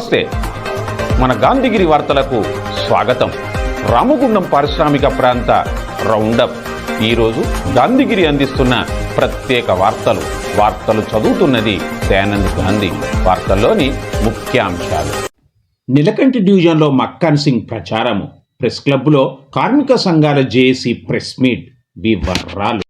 నమస్తే. మన గాంధీగిరి వార్తలకు స్వాగతం. రామగుండం పారిశ్రామిక ప్రాంత రౌండప్. ఈరోజు గాంధీగిరి అందిస్తున్న ప్రత్యేక వార్తలు. వార్తలు చదువుతున్నది దయానంద్ గాంధీ. వార్తల్లోని ముఖ్యాంశాలు. నిలకంటి డివిజన్లో మక్కాన్ సింగ్ ప్రచారము. ప్రెస్ క్లబ్లో కార్మిక సంఘాల జేఏసీ ప్రెస్ మీట్. వివరాలు.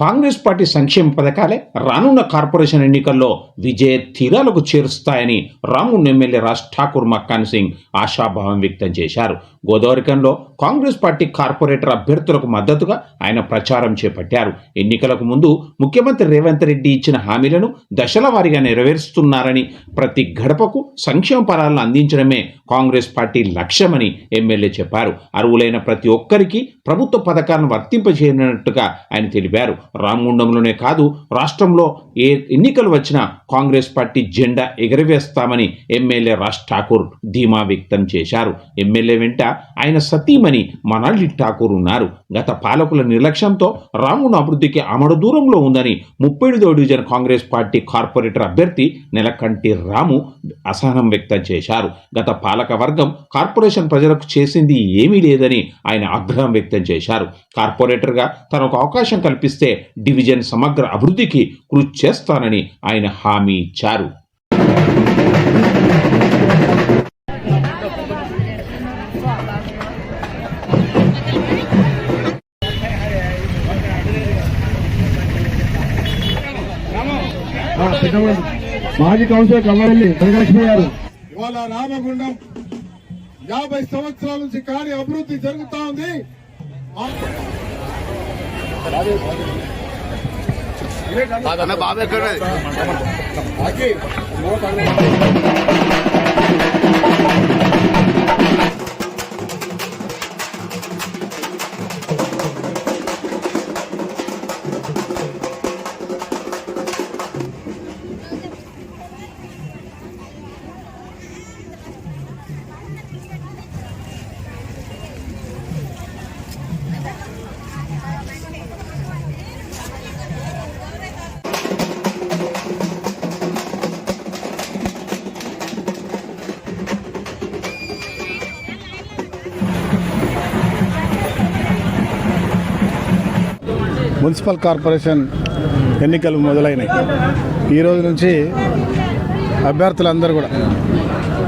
Congress party సంక్షేమ పథకాలే రానున్న కార్పొరేషన్ ఎన్నికల్లో విజయ తీరాలకు చేరుస్తాయని రామున్ ఎమ్మెల్యే రాజ్ ఠాకూర్ మక్కాన్ సింగ్ ఆశాభావం వ్యక్తం చేశారు. గోదావరికంలో కాంగ్రెస్ పార్టీ కార్పొరేటర్ అభ్యర్థులకు మద్దతుగా ఆయన ప్రచారం చేపట్టారు. ఎన్నికలకు ముందు ముఖ్యమంత్రి రేవంత్ రెడ్డి ఇచ్చిన హామీలను దశల వారీగా నెరవేరుస్తున్నారని ప్రతి గడపకు సంక్షేమ పరాలను అందించడమే కాంగ్రెస్ పార్టీ లక్ష్యమని ఎమ్మెల్యే చెప్పారు. అర్హులైన ప్రతి ఒక్కరికి ప్రభుత్వ పథకాలను వర్తింపజేయనట్టుగా ఆయన తెలిపారు. రామగుండంలోనే కాదు రాష్ట్రంలో ఏ ఎన్నికలు వచ్చినా కాంగ్రెస్ పార్టీ జెండా ఎగరవేస్తామని ఎమ్మెల్యే రాజ్ ఠాకూర్ ధీమా వ్యక్తం చేశారు. ఎమ్మెల్యే వెంట ఆయన సతీమణి మనాలి ఠాకూర్ ఉన్నారు. గత పాలకుల నిర్లక్ష్యంతో రాముడు అభివృద్ధికి అమడు దూరంలో ఉందని ముప్పైదో డివిజన్ కాంగ్రెస్ పార్టీ కార్పొరేటర్ అభ్యర్థి నెలకంటి రాము అసహనం వ్యక్తం చేశారు. గత పాలక వర్గం కార్పొరేషన్ ప్రజలకు చేసింది ఏమీ లేదని ఆయన ఆగ్రహం వ్యక్తం చేశారు. కార్పొరేటర్గా తనకు అవకాశం కల్పిస్తే డివిజన్ సమగ్ర అభివృద్ధికి కృషి చేస్తానని ఆయన హామీ ఇచ్చారు. మాజీ కౌన్సిలర్ కమ్మరెల్లి వెంకటలక్ష్మి గారు ఇవాళ రామగుండం యాభై సంవత్సరాల నుంచి కానీ అభివృద్ధి జరుగుతా ఉంది ఆ- మున్సిపల్ కార్పొరేషన్ ఎన్నికలు మొదలైనాయి. ఈ రోజు నుంచి అభ్యర్థులందరూ కూడా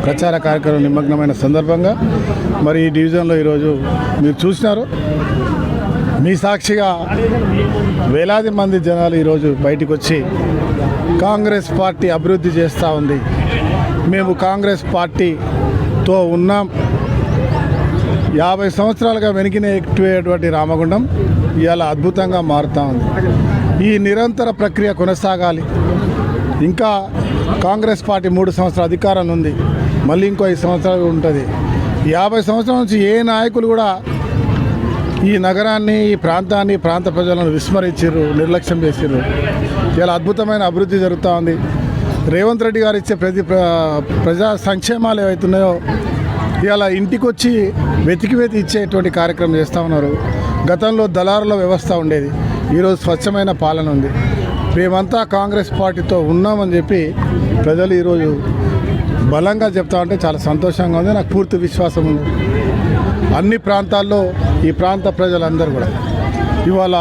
ప్రచార కార్యక్రమం నిమగ్నమైన సందర్భంగా మరి ఈ డివిజన్లో ఈరోజు మీరు చూసినారు. మీ సాక్షిగా వేలాది మంది జనాలు ఈరోజు బయటకు వచ్చి కాంగ్రెస్ పార్టీ అభివృద్ధి చేస్తూ ఉంది. మేము కాంగ్రెస్ పార్టీతో ఉన్నాం. యాభై సంవత్సరాలుగా వెనికినటువంటి రామగుండం ఇవాళ అద్భుతంగా మారుతూ ఉంది. ఈ నిరంతర ప్రక్రియ కొనసాగాలి. ఇంకా కాంగ్రెస్ పార్టీ మూడు సంవత్సరాల అధికారం ఉంది. మళ్ళీ ఇంకో ఐదు సంవత్సరాలు ఉంటుంది. యాభై సంవత్సరాల నుంచి ఏ నాయకులు కూడా ఈ నగరాన్ని ఈ ప్రాంతాన్ని ప్రాంత ప్రజలను విస్మరించారు నిర్లక్ష్యం చేసారు ఇలా అద్భుతమైన అభివృద్ధి జరుగుతూ ఉంది. రేవంత్ రెడ్డి గారు ఇచ్చే ప్రతి ప్ర- ప్రజా సంక్షేమాలు ఏవైతున్నాయో ఇవాళ ఇంటికి వచ్చి వెతికి వెతి ఇచ్చేటువంటి కార్యక్రమం చేస్తూ ఉన్నారు. గతంలో దళారుల వ్యవస్థ ఉండేది. ఈరోజు స్వచ్ఛమైన పాలన ఉంది. మేమంతా కాంగ్రెస్ పార్టీతో ఉన్నామని చెప్పి ప్రజలు ఈరోజు బలంగా చెప్తా ఉంటే చాలా సంతోషంగా ఉంది. నాకు పూర్తి విశ్వాసం ఉంది. అన్ని ప్రాంతాల్లో ఈ ప్రాంత ప్రజలందరూ కూడా ఇవాళ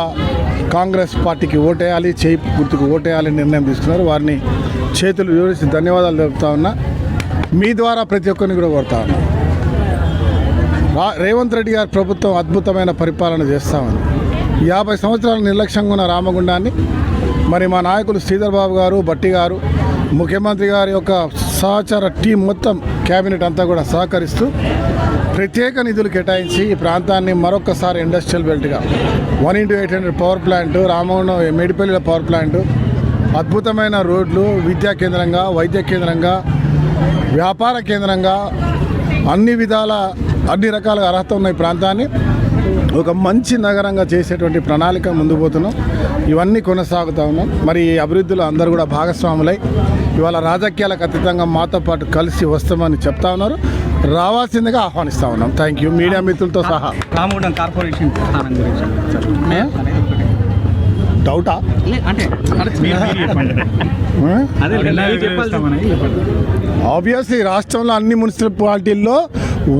కాంగ్రెస్ పార్టీకి ఓటేయాలి చేయి గుర్తుకు ఓటేయాలని నిర్ణయం తీసుకున్నారు. వారిని చేతులు వివరించి ధన్యవాదాలు తెలుపుతా ఉన్నా. మీ ద్వారా ప్రతి ఒక్కరిని కూడా కోరుతా ఉన్నా. రేవంత్ రెడ్డి గారి ప్రభుత్వం అద్భుతమైన పరిపాలన చేస్తామని. యాభై సంవత్సరాల నిర్లక్ష్యంగా ఉన్న రామగుండాన్ని మరి మా నాయకులు శ్రీధర్ బాబు గారు బట్టి గారు ముఖ్యమంత్రి గారి యొక్క సహచార టీం మొత్తం కేబినెట్ అంతా కూడా సహకరిస్తూ ప్రత్యేక నిధులు కేటాయించి ఈ ప్రాంతాన్ని మరొకసారి industrial బెల్ట్గా one into eight hundred power plant Ramagundam మేడిపల్లిల power plant అద్భుతమైన రోడ్లు విద్యా కేంద్రంగా వైద్య కేంద్రంగా వ్యాపార కేంద్రంగా అన్ని విధాల అన్ని రకాల అర్హత ఉన్న ఈ ప్రాంతాన్ని ఒక మంచి నగరంగా చేసేటువంటి ప్రణాళిక ముందు పోతున్నాం. ఇవన్నీ కొనసాగుతూ ఉన్నాం. మరి ఈ అభివృద్ధిలో అందరూ కూడా భాగస్వాములై ఇవాళ రాజకీయాలకు అతీతంగా మాతో పాటు కలిసి వస్తామని చెప్తా ఉన్నారు. రావాల్సిందిగా ఆహ్వానిస్తా ఉన్నాం. థ్యాంక్ యూ మీడియా మిత్రులతో సహా. రామగుండం కార్పొరేషన్ స్థానం గురించి. డౌటా? ఆబ్వియస్లీ రాష్ట్రంలో అన్ని మున్సిపాలిటీల్లో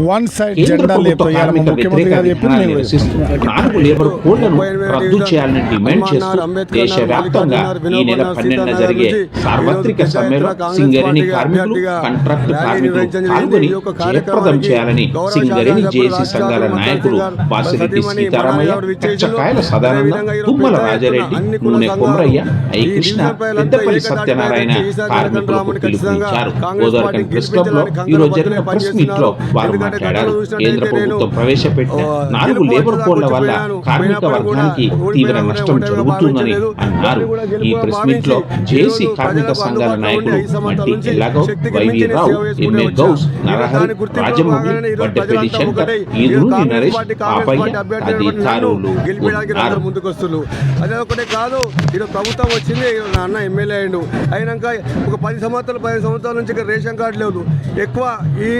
వన్ సైడ్ జెండా ప్రభుత్వ లేపు ఇవాళ కార్మిక ముఖ్యమంత్రి గారు చెప్పి విధానాన్ని నిరసిస్తూ నాలుగు లేబర్ కోడ్లను రద్దు చేయాలని డిమాండ్ చేస్తూ దేశవ్యాప్తంగా ఈ నెల పన్నెండున జరిగే సార్వత్రిక సమ్మెలో సింగరేణి కార్మికులు కాంట్రాక్ట్ కార్మికులు పాల్గొని జయప్రదం చేయాలని సింగరేణి జేసీ సంఘాల నాయకులు వాసిరెడ్డి సీతారామయ్య కచ్చకాయల సదానంద తుమ్మల రాజారెడ్డి నూనె కొమరయ్య ఐ కృష్ణ పెద్దపల్లి సత్యనారాయణ కార్మికులకు పిలుపునిచ్చారు గోదావరి ప్రెస్ క్లబ్లో ఈ రోజు జరిగిన ప్రెస్ మీట్లో వారు మాట్లాడారు కేంద్ర ప్రభుత్వం ప్రవేశపెట్టిన నాలుగు లేబర్ కోడ్ల వల్ల కార్మిక వర్గానికి తీవ్ర నష్టం జరుగుతుందని అన్నారు. ఈ ప్రెస్ మీట్లో జేసీ కార్మిక సంఘాల నాయకులు మట్టి ఎల్లాగౌడ్ వైవి రావు ఎంఏ గౌస్ నరహరి రాజమౌళి వడ్డపల్లి శంకర్ ఈదురుని నరేష్ పాపయ్య తదితరులు ఉన్నారు. ముందుకొస్తున్నారు. అదే ఒకటే కాదు ఈరోజు ప్రభుత్వం వచ్చింది ఈరోజు నా అన్న ఎమ్మెల్యే అయ్యిండు. అయినాక ఒక పది సంవత్సరాలు పదిహేను సంవత్సరాల నుంచి ఇక్కడ రేషన్ కార్డు లేదు. ఎక్కువ ఈ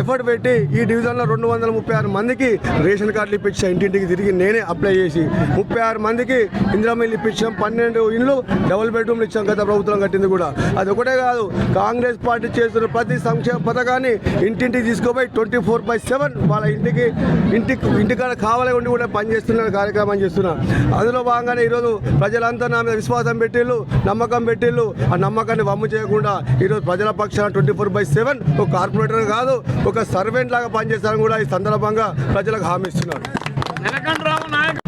ఎఫర్ట్ పెట్టి ఈ డివిజన్లో రెండు వందల ముప్పై ఆరు మందికి రేషన్ కార్డులు ఇప్పించా. ఇంటింటికి తిరిగి నేనే అప్లై చేసి ముప్పై ఆరు మందికి ఇందిరామిల్లు ఇప్పించాం. పన్నెండు ఇండ్లు డబుల్ బెడ్రూమ్లు ఇచ్చాం గత ప్రభుత్వం కట్టింది కూడా. అది ఒకటే కాదు కాంగ్రెస్ పార్టీ చేస్తున్న ప్రతి సంక్షేమ పథకాన్ని ఇంటింటికి తీసుకుపోయి ట్వంటీ ఫోర్ బై సెవెన్ వాళ్ళ ఇంటికి ఇంటికి ఇంటికాడ కావాలి ఉండి కూడా పనిచేస్తున్న కార్యక్రమం చేస్తున్నా. అందులో భాగంగానే ఈరోజు ప్రజలంతా నా మీద విశ్వాసం పెట్టిళ్ళు నమ్మకం పెట్టిళ్ళు. ఆ నమ్మకాన్ని వమ్ము చేయకుండా ఈరోజు ప్రజల పక్షాన ట్వంటీ ఫోర్ బై సెవెన్ ఒక కార్పొరేటర్ కాదు ఒక సర్వే సర్వెంట్ లాగా పనిచేస్తారని కూడా ఈ సందర్భంగా ప్రజలకు హామీ ఇస్తున్నారు.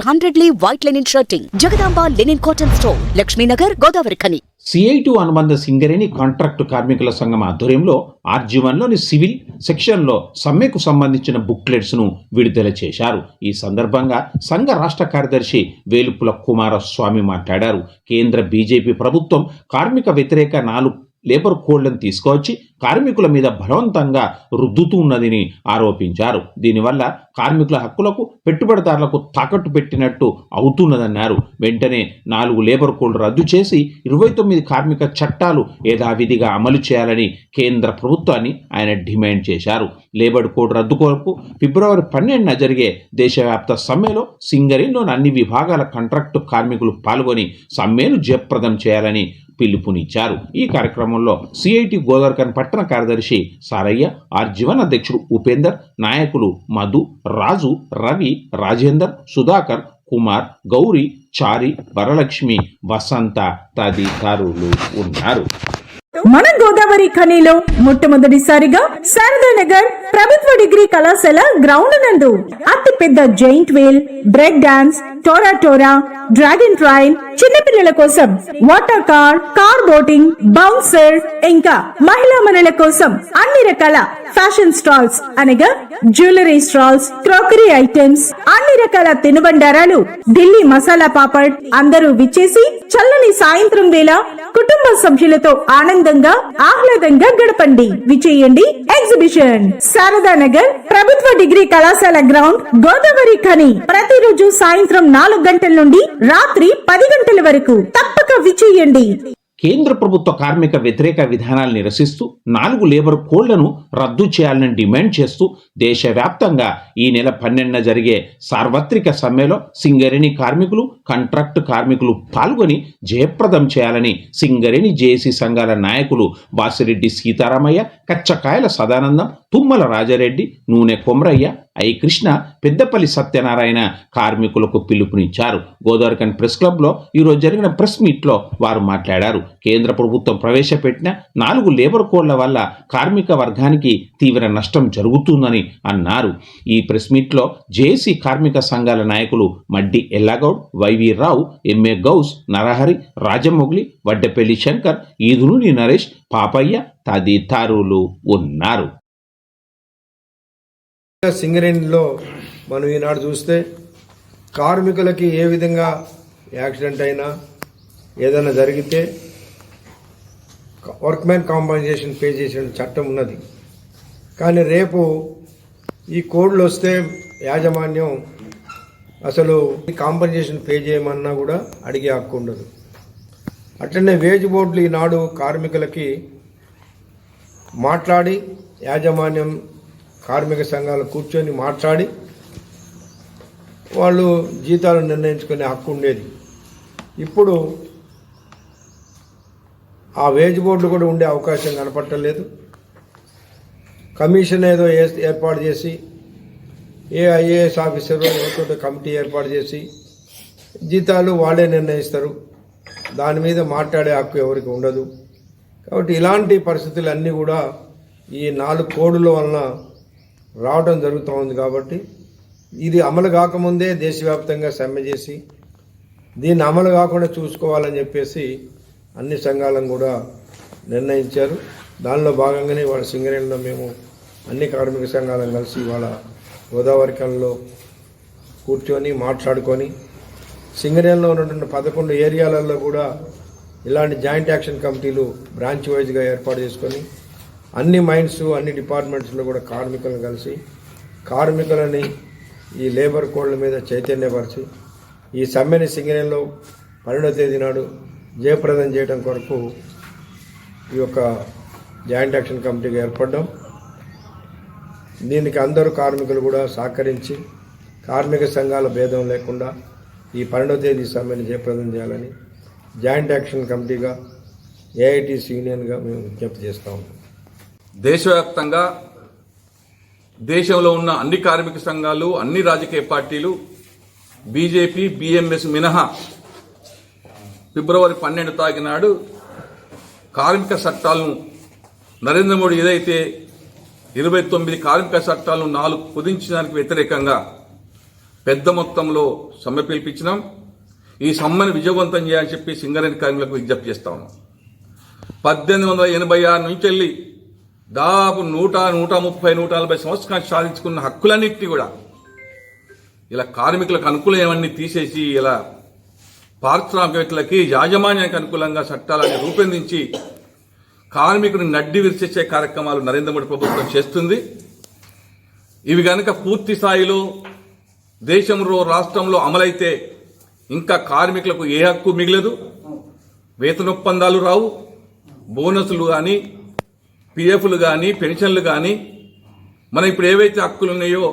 hundred lea white linen shirting Jagadamba linen cotton store Lakshminagar Godavarikhani CITU అనుబంధ సింగరేణి కాంట్రాక్టు కార్మికుల సంఘం ఆధ్వర్యంలో ఆర్జీవన్లోని సివిల్ సెక్షన్లో సమ్మెకు సంబంధించిన బుక్లెట్స్ను విడుదల చేశారు. ఈ సందర్భంగా సంఘ రాష్ట్ర కార్యదర్శి వేలుపుల కుమారస్వామి మాట్లాడారు. కేంద్ర బీజేపీ ప్రభుత్వం కార్మిక వ్యతిరేక నాలుగు లేబర్ కోడ్లను తీసుకువచ్చి కార్మికుల మీద బలవంతంగా రుద్దుతూ ఉన్నదని ఆరోపించారు. దీనివల్ల కార్మికుల హక్కులకు పెట్టుబడిదారులకు తాకట్టు పెట్టినట్టు అవుతున్నదన్నారు. వెంటనే నాలుగు లేబర్ కోడ్లు రద్దు చేసి ఇరవై తొమ్మిది కార్మిక చట్టాలు యథావిధిగా అమలు చేయాలని కేంద్ర ప్రభుత్వాన్ని ఆయన డిమాండ్ చేశారు. లేబర్ కోడ్ రద్దు కొరకు ఫిబ్రవరి పన్నెండున జరిగే దేశవ్యాప్త సమ్మెలో సింగరేణిలోని అన్ని విభాగాల కాంట్రాక్టు కార్మికులు పాల్గొని సమ్మెను జయప్రదం చేయాలని పిలుపునిచ్చారు. ఈ కార్యక్రమంలో సిఐటి గోదావరిఖన్ పట్టణ కార్యదర్శి సారయ్య ఆర్జీవన్ అధ్యక్షుడు ఉపేందర్ నాయకులు మధు రాజు రవి రాజేందర్ సుధాకర్ కుమార్ గౌరీ చారి వరలక్ష్మి వసంత తదితరులు ఉన్నారు. మన గోదావరి ఖనిలో మొట్టమొదటిసారిగా శారదానగర్ ప్రభుత్వ డిగ్రీ కళాశాల గ్రౌండ్ నందు అతి పెద్ద giant whale break dance Tora Tora dragon train చిన్నపిల్లల కోసం water car car boating bouncer ఇంకా మహిళా మనుల కోసం అన్ని రకాల ఫ్యాషన్ స్టాల్స్ అనగా జ్యువెలరీ స్టాల్స్ క్రోకరీ ఐటమ్స్ అన్ని రకాల తినుబండారాలు ఢిల్లీ మసాలా పాపడ్ అందరూ విచ్చేసి చల్లని సాయంత్రం వేళ కుటుంబ సభ్యులతో ఆనందంగా ఆహ్లాదంగా గడపండి. విచేయండి. ఎగ్జిబిషన్ శారదా నగర్ ప్రభుత్వ డిగ్రీ కళాశాల గ్రౌండ్ గోదావరి ఖని. ప్రతిరోజు సాయంత్రం నాలుగు గంటల నుండి రాత్రి పది గంటల వరకు. తప్పక విచేయండి. కేంద్ర ప్రభుత్వ కార్మిక వ్యతిరేక విధానాలు నిరసిస్తూ నాలుగు లేబర్ కోళ్ళను రద్దు చేయాలని డిమాండ్ చేస్తూ దేశవ్యాప్తంగా ఈ నెల పన్నెండున జరిగే సార్వత్రిక సమ్మెలో సింగరేణి కార్మికులు కాంట్రాక్ట్ కార్మికులు పాల్గొని జయప్రదం చేయాలని సింగరేణి జేఏసీ సంఘాల నాయకులు బాసిరెడ్డి సీతారామయ్య కచ్చకాయల సదానందం తుమ్మల రాజారెడ్డి నూనె కొమరయ్య ఐ కృష్ణ పెద్దపల్లి సత్యనారాయణ కార్మికులకు పిలుపునిచ్చారు. గోదావరికన్ ప్రెస్ క్లబ్లో ఈరోజు జరిగిన ప్రెస్ మీట్లో వారు మాట్లాడారు. కేంద్ర ప్రభుత్వం ప్రవేశపెట్టిన నాలుగు లేబర్ కోడ్ల వల్ల కార్మిక వర్గానికి తీవ్ర నష్టం జరుగుతుందని అన్నారు. ఈ ప్రెస్ మీట్లో జేఏసీ కార్మిక సంఘాల నాయకులు మడ్డి ఎల్లాగౌడ్ వైవి రావు ఎంఏ గౌస్ నరహరి రాజమొగ్లి వడ్డపల్లి శంకర్ ఈదునూని నరేష్ పాపయ్య తదితరులు ఉన్నారు. సింగరేణిలో మనం ఈనాడు చూస్తే కార్మికులకి ఏ విధంగా యాక్సిడెంట్ అయినా ఏదైనా జరిగితే వర్క్ మ్యాన్ కాంపన్సేషన్ పే చేసిన చట్టం ఉన్నది. కానీ రేపు ఈ కోడ్లు వస్తే యాజమాన్యం అసలు కాంపన్సేషన్ పే చేయమన్నా కూడా అడిగే హక్కు ఉండదు. అట్లనే వేజ్ బోర్డులు ఈనాడు కార్మికులకి మాట్లాడి యాజమాన్యం కార్మిక సంఘాలు కూర్చొని మాట్లాడి వాళ్ళు జీతాలు నిర్ణయించుకునే హక్కు ఉండేది. ఇప్పుడు ఆ వేజ్ బోర్డులు కూడా ఉండే అవకాశం కనపట్టలేదు కమిషన్ ఏదో ఏ- ఏర్పాటు చేసి ఏ ఐఏఎస్ ఆఫీసర్ లేకపోతే కమిటీ ఏర్పాటు చేసి జీతాలు వాళ్ళే నిర్ణయిస్తారు. దాని మీద మాట్లాడే హక్కు ఎవరికి ఉండదు. కాబట్టి ఇలాంటి పరిస్థితులు అన్నీ కూడా ఈ నాలుగు కోడుల వలన రావడం జరుగుతూ ఉంది కాబట్టి ఇది అమలు కాకముందే దేశవ్యాప్తంగా సమ్మె చేసి దీన్ని అమలు కాకుండా చూసుకోవాలని చెప్పేసి అన్ని సంఘాలను కూడా నిర్ణయించారు. దానిలో భాగంగానే వాళ్ళ సింగరేణిలో మేము అన్ని కార్మిక సంఘాలను కలిసి వాళ్ళ గోదావరి కళలో కూర్చొని మాట్లాడుకొని సింగరేణిలో ఉన్నటువంటి పదకొండు ఏరియాలలో కూడా ఇలాంటి జాయింట్ యాక్షన్ కమిటీలు బ్రాంచ్ వైజ్గా ఏర్పాటు చేసుకొని అన్ని మైండ్స్ అన్ని డిపార్ట్మెంట్స్లో కూడా కార్మికులను కలిసి కార్మికులని ఈ లేబర్ కోడ్ల మీద చైతన్యపరిచి ఈ సమ్మెని సింగరేణిలో పన్నెండో తేదీ నాడు జయప్రదం చేయడం కొరకు ఈ యొక్క జాయింట్ యాక్షన్ కమిటీగా ఏర్పడడం. దీనికి అందరూ కార్మికులు కూడా సహకరించి కార్మిక సంఘాల భేదం లేకుండా ఈ పన్నెండో తేదీ సమ్మెని జయప్రదం చేయాలని జాయింట్ యాక్షన్ కమిటీగా ఏఐటీసీ యూనియన్గా మేము విజ్ఞప్తి చేస్తా ఉన్నాం. దేశవ్యాప్తంగా దేశంలో ఉన్న అన్ని కార్మిక సంఘాలు అన్ని రాజకీయ పార్టీలు బీజేపీ బీఎంఎస్ మినహా ఫిబ్రవరి పన్నెండు తారీఖు నాడు కార్మిక చట్టాలను నరేంద్ర మోడీ ఏదైతే ఇరవై తొమ్మిది కార్మిక చట్టాలను నాలుగు కుదించడానికి వ్యతిరేకంగా పెద్ద మొత్తంలో సమ్మె పిలిపించినాం. ఈ సమ్మెను విజయవంతం చేయాలని చెప్పి సింగరేణి కార్మికులకు విజ్ఞప్తి చేస్తా ఉన్నాం. పద్దెనిమిది వందల ఎనభై ఆరు నుంచి వెళ్ళి దాదాపు నూట నూట ముప్పై నూట నలభై సంవత్సరాలు సాధించుకున్న హక్కులన్నింటినీ కూడా ఇలా కార్మికులకు అనుకూలమన్నీ తీసేసి ఇలా పారిశ్రామికవేత్తలకి యాజమాన్యానికి అనుకూలంగా చట్టాలను రూపొందించి కార్మికుని నడ్డి విరిచేసే కార్యక్రమాలు నరేంద్ర మోడీ ప్రభుత్వం చేస్తుంది. ఇవి గనక పూర్తి స్థాయిలో దేశంలో రాష్ట్రంలో అమలైతే ఇంకా కార్మికులకు ఏ హక్కు మిగలదు. వేతనొప్పందాలు రావు. బోనసులు కానీ పిఎఫ్లు కానీ పెన్షన్లు కానీ మనం ఇప్పుడు ఏవైతే హక్కులు ఉన్నాయో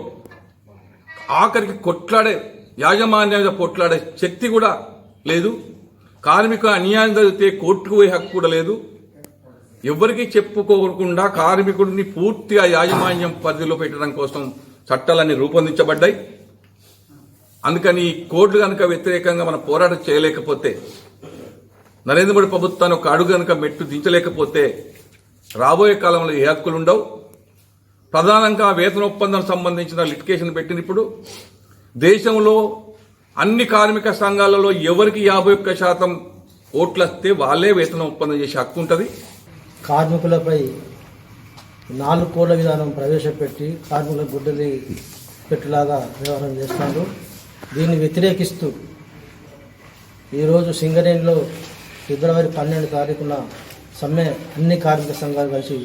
ఆఖరికి కొట్లాడే యాజమాన్యం కొట్లాడే శక్తి కూడా లేదు. కార్మిక అన్యాయం జరిగితే కోర్టుకు పోయే హక్కు కూడా లేదు. ఎవరికి చెప్పుకోకుండా కార్మికుడిని పూర్తిగా యాజమాన్యం పరిధిలో పెట్టడం కోసం చట్టాలన్నీ రూపొందించబడ్డాయి. అందుకని ఈ కోర్టు కనుక వ్యతిరేకంగా మనం పోరాటం చేయలేకపోతే నరేంద్ర మోడీ ప్రభుత్వాన్ని ఒక అడుగు కనుక మెట్టు దించలేకపోతే రాబోయే కాలంలో ఏ హక్కులు ఉండవు. ప్రధానంగా వేతన ఒప్పందం సంబంధించిన లిటికేషన్ పెట్టినప్పుడు దేశంలో అన్ని కార్మిక సంఘాలలో ఎవరికి యాభై ఒక్క శాతం ఓట్లు వస్తే వాళ్ళే వేతన ఒప్పందం చేసే హక్కు ఉంటుంది. కార్మికులపై నాలుగు కోళ్ళ విధానం ప్రవేశపెట్టి కార్మికుల గుడ్డలి పెట్టులాగా వ్యవహారం చేస్తున్నారు దీన్ని వ్యతిరేకిస్తూ ఈరోజు సింగరేణిలో ఫిబ్రవరి పన్నెండు తారీఖున సమ్మె అన్ని కార్మిక సంఘాలు కలిసి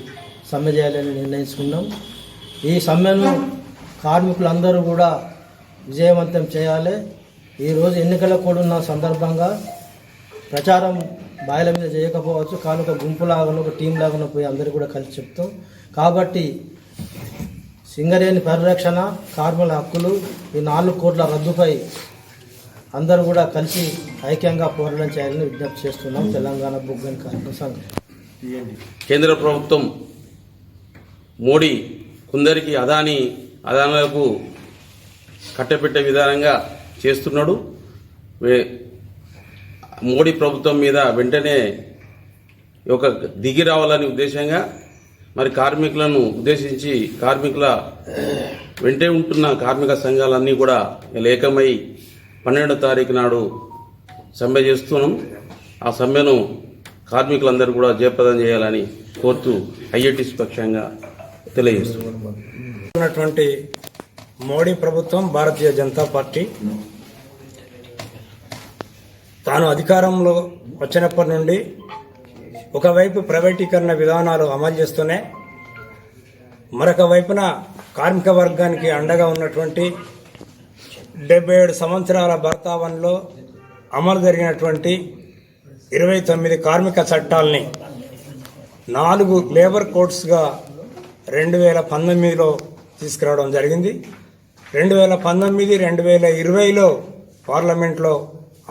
సమ్మె చేయాలని నిర్ణయించుకున్నాం. ఈ సమ్మెను కార్మికులందరూ కూడా విజయవంతం చేయాలి. ఈరోజు ఎన్నికల కూడా ఉన్న సందర్భంగా ప్రచారం బాయిల మీద చేయకపోవచ్చు. కానీ ఒక ఒక టీం లాగా పోయి అందరూ కూడా కలిసి చెప్తాం. కాబట్టి సింగరేణి పరిరక్షణ కార్మికుల హక్కులు ఈ నాలుగు కోట్ల రద్దుపై అందరూ కూడా కలిసి ఐక్యంగా పోరాటం చేయాలని విజ్ఞప్తి చేస్తున్నాం తెలంగాణ బొగ్గని కార్మిక సంఘం. కేంద్ర ప్రభుత్వం మోడీ కొందరికి అదాని అదానులకు కట్టబెట్టే విధానంగా చేస్తున్నాడు. వే- మోడీ ప్రభుత్వం మీద వెంటనే ఒక దిగి రావాలని ఉద్దేశంగా మరి కార్మికులను ఉద్దేశించి కార్మికుల వెంటే ఉంటున్న కార్మిక సంఘాలన్నీ కూడా ఇలా ఏకమై పన్నెండో తారీఖు నాడు సమ్మె చేస్తున్నాం. ఆ సమ్మెను కార్మికులందరూ కూడా జయప్రదం చేయాలని కోరుతూ ఐఐటిసి పక్షంగా తెలియజేస్తున్నటువంటి మోడీ ప్రభుత్వం భారతీయ జనతా పార్టీ తాను అధికారంలో వచ్చినప్పటి నుండి ఒకవైపు ప్రైవేటీకరణ విధానాలు అమలు చేస్తూనే మరొక వైపున కార్మిక వర్గానికి అండగా ఉన్నటువంటి డెబ్బై ఏడు సంవత్సరాల భర్తావన్లో అమలు జరిగినటువంటి ఇరవై తొమ్మిది కార్మిక చట్టాలని నాలుగు లేబర్ కోడ్స్గా రెండు వేల పంతొమ్మిదిలో తీసుకురావడం జరిగింది. రెండు వేల పంతొమ్మిది రెండు వేల ఇరవైలో పార్లమెంట్లో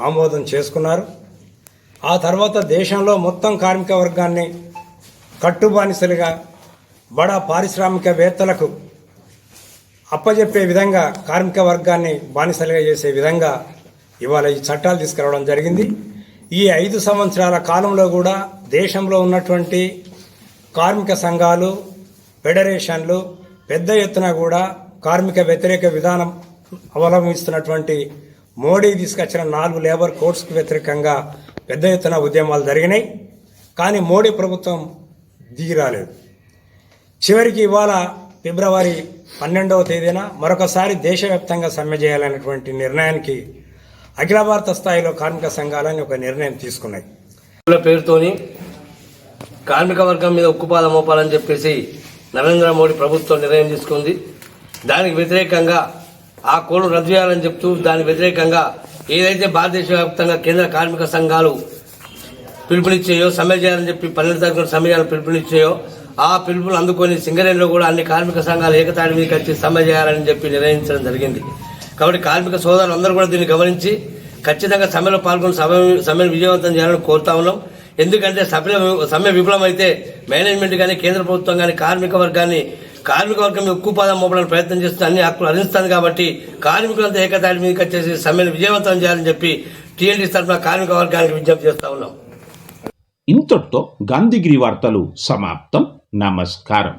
ఆమోదం చేసుకున్నారు. ఆ తర్వాత దేశంలో మొత్తం కార్మిక వర్గాన్ని కట్టుబానిసలుగా బడా పారిశ్రామికవేత్తలకు అప్పజెప్పే విధంగా కార్మిక వర్గాన్ని బానిసలుగా చేసే విధంగా ఇవాళ ఈ చట్టాలు తీసుకురావడం జరిగింది. ఈ ఐదు సంవత్సరాల కాలంలో కూడా దేశంలో ఉన్నటువంటి కార్మిక సంఘాలు ఫెడరేషన్లు పెద్ద ఎత్తున కూడా కార్మిక వ్యతిరేక విధానం అవలంబిస్తున్నటువంటి మోడీ తీసుకొచ్చిన నాలుగు లేబర్ కోడ్స్కు వ్యతిరేకంగా పెద్ద ఎత్తున ఉద్యమాలు జరిగినాయి. కానీ మోడీ ప్రభుత్వం దిగి రాలేదు. చివరికి ఇవాళ ఫిబ్రవరి పన్నెండవ తేదీన మరొకసారి దేశవ్యాప్తంగా సమ్మె చేయాలనేటువంటి నిర్ణయానికి అఖిల భారత స్థాయిలో కార్మిక సంఘాలని ఒక నిర్ణయం తీసుకున్నాయి. పేరుతోని కార్మిక వర్గం మీద ఉక్కుపాల మోపాలని చెప్పేసి నరేంద్ర మోడీ ప్రభుత్వం నిర్ణయం తీసుకుంది. దానికి వ్యతిరేకంగా ఆ కోడ్ను రద్దు చేయాలని చెప్తూ దానికి వ్యతిరేకంగా ఏదైతే భారతదేశ వ్యాప్తంగా కేంద్ర కార్మిక సంఘాలు పిలుపునిచ్చాయో సమ్మె చేయాలని చెప్పి పన్నెండు తారీఖున సమ్మె చేయాలని పిలుపునిచ్చాయో ఆ పిలుపులు అందుకొని సింగరేణిలో కూడా అన్ని కార్మిక సంఘాలు ఏకతాటి మీదకి వచ్చి సమ్మె చేయాలని చెప్పి నిర్ణయించడం జరిగింది. కాబట్టి కార్మిక సోదరులు అందరూ కూడా దీన్ని గమనించి ఖచ్చితంగా సమ్మెలో పాల్గొని సమ్మె సమ్మెను విజయవంతం చేయాలని కోరుతా ఉన్నాం. ఎందుకంటే సమ్మె సమ్మె విఫలమైతే మేనేజ్మెంట్ కానీ కేంద్ర ప్రభుత్వం కానీ కార్మిక వర్గాన్ని కార్మిక వర్గం ఎక్కువ పాదం మోపడానికి ప్రయత్నం చేస్తూ అన్ని హక్కులు అందిస్తాను కాబట్టి కార్మికులంతా ఏకతాటి మీదకి వచ్చేసి సమ్మెను విజయవంతం చేయాలని చెప్పి టీఎన్టీ తరఫున కార్మిక వర్గానికి విజ్ఞప్తి చేస్తా ఉన్నాం. ఇంతటితో గాంధీగిరి వార్తలు సమాప్తం. నమస్కారం.